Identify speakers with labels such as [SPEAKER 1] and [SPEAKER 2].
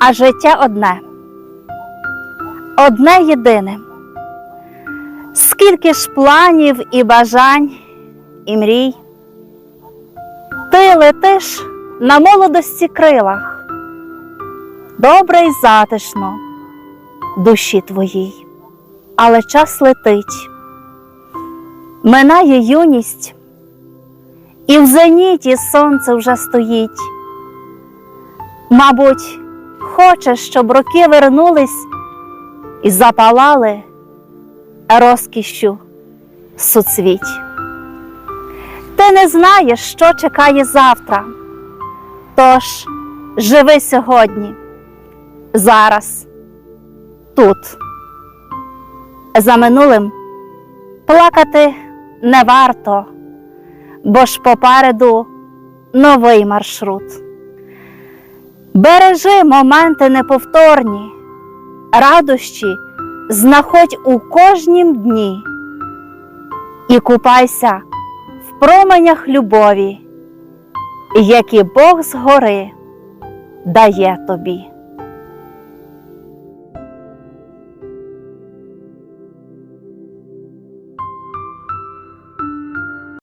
[SPEAKER 1] А життя одне, одне єдине. Скільки ж планів і бажань, і мрій. Ти летиш на молодості крилах, добре й затишно душі твоїй, але час летить, минає юність, і в зеніті сонце вже стоїть. Мабуть, хочеш, щоб роки вернулись і запалали розкішю суцвіть. Ти не знаєш, що чекає завтра. Тож живи сьогодні, зараз, тут. За минулим плакати не варто, бо ж попереду новий маршрут. Бережи моменти неповторні, радощі знаходь у кожнім дні і купайся в променях любові, які Бог згори дає тобі.